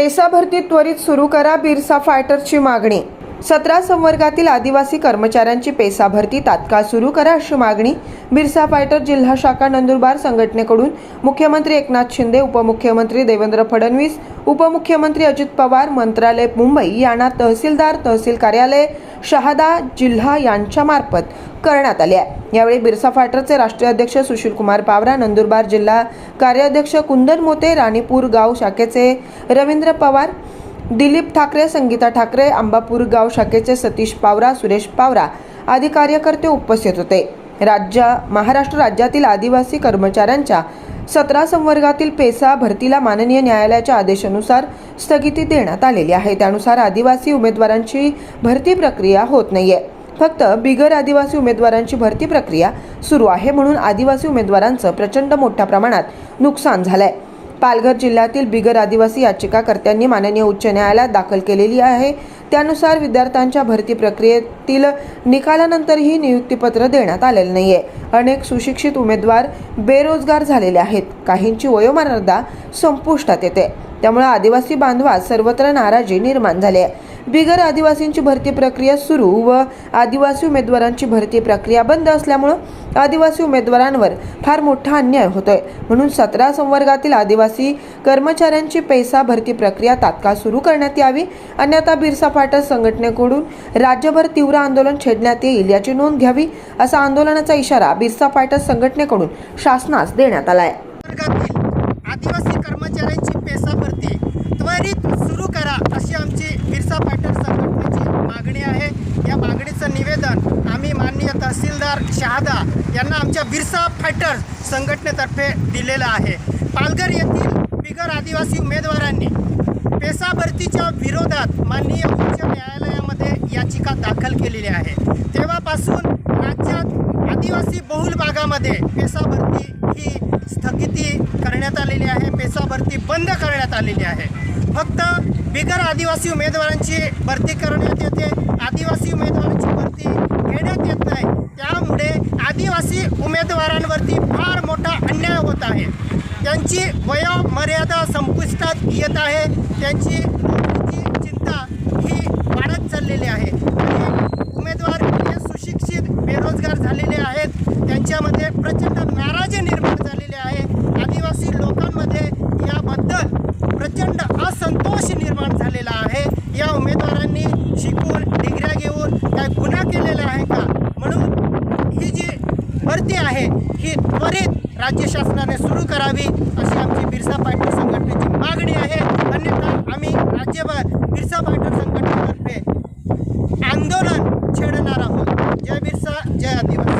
PESA भरती त्वरित सुरू करा बिरसा फायटरची मागणी. सतरा संवर्गातील आदिवासी कर्मचाऱ्यांची पेसा भरती तात्काळ सुरू करा अशी मागणी बिरसा फायटर जिल्हा शाखा नंदुरबार संघटनेकडून मुख्यमंत्री एकनाथ शिंदे उपमुख्यमंत्री देवेंद्र फडणवीस उपमुख्यमंत्री अजित पवार मंत्रालय मुंबई यांना तहसीलदार तहसील कार्यालय शहादा जिल्हा यांच्यामार्फत करण्यात आले आहे. यावेळी बिरसा फायटरचे राष्ट्रीय अध्यक्ष सुशील कुमार पावरा नंदुरबार जिल्हा कार्याध्यक्ष कुंदन मोते राणीपूर गाव शाखेचे रवींद्र पवार दिलीप ठाकरे संगीता ठाकरे अंबापूर गाव शाखेचे सतीश पावरा सुरेश पावरा आदी कार्यकर्ते उपस्थित होते. राज्य महाराष्ट्र राज्यातील आदिवासी कर्मचाऱ्यांच्या सतरा संवर्गातील पेसा भरतीला माननीय न्यायालयाच्या आदेशानुसार स्थगिती देण्यात आलेली आहे. त्यानुसार आदिवासी उमेदवारांची भरती प्रक्रिया होत नाहीये. फक्त बिगर आदिवासी उमेदवारांची भरती प्रक्रिया सुरू आहे म्हणून आदिवासी उमेदवारांचं प्रचंड मोठ्या प्रमाणात नुकसान झालंय. पालघर जिल्ह्यातील बिगर आदिवासी याचिकाकर्त्यांनी माननीय उच्च न्यायालयात दाखल केलेली आहे. त्यानुसार विद्यार्थ्यांच्या भरती प्रक्रियेतील निकालानंतरही नियुक्तीपत्र देण्यात आलेलं नाहीये. अनेक सुशिक्षित उमेदवार बेरोजगार झालेले आहेत. काहींची वयोमर्यादा संपुष्टात येते. त्यामुळे आदिवासी बांधवात सर्वत्र नाराजी निर्माण झाली आहे बिगर आदिवासींची भरती प्रक्रिया सुरू व आदिवासी उमेदवारांची भरती प्रक्रिया बंद असल्यामुळं आदिवासी उमेदवारांवर फार मोठा अन्याय होतोय. म्हणून सतरा संवर्गातील आदिवासी कर्मचाऱ्यांची पैसा भरती प्रक्रिया तात्काळ सुरू करण्यात यावी. अन्यथा बिरसा फाटक संघटनेकडून राज्यभर तीव्र आंदोलन छेडण्यात येईल याची नोंद घ्यावी असा आंदोलनाचा इशारा बिरसा फायटर्स संघटनेकडून शासनास देण्यात आला आहे आदिवासी कर्मचाऱ्यांची पैसा भरती त्वरित सुरू करा अशी आमची बिरसा फायटर संघटनेची मागणी आहे या मागणीचं निवेदन आम्ही माननीय तहसीलदार शहादा यांना आमच्या बिरसा फायटर संघटनेतर्फे दिलेलं आहे. पालघर येथील बिगर आदिवासी उमेदवारांनी पेसा भरतीच्या विरोधात माननीय उच्च न्यायालयामध्ये याचिका दाखल केलेली आहे. तेव्हापासून राज्यात आदिवासी बहुल भागामध्ये पेसा भरती ही स्थगिती करण्यात आलेली आहे पेसा भरती बंद करण्यात आलेली आहे. फक्त बिगर आदिवासी उमेदवारांची भरती करण्यात येते आदिवासी उमेदवारांची भरती घेण्यात येत नाही त्यामुळे आदिवासी उमेदवारांवरती फार मोठा अन्याय होत आहे. त्यांची वयोमर्यादा संपुष्टात येत आहे. त्यांची चिंता राज्य शासनाने सुरू करावी अशी आमची बिरसा पाटील संघटनेची मागणी आहे. अन्यथा आम्ही राज्यभर बिरसा पाटील संघटनेतर्फे आंदोलन छेडणार आहोत. जय बिरसा जय आदिवासी.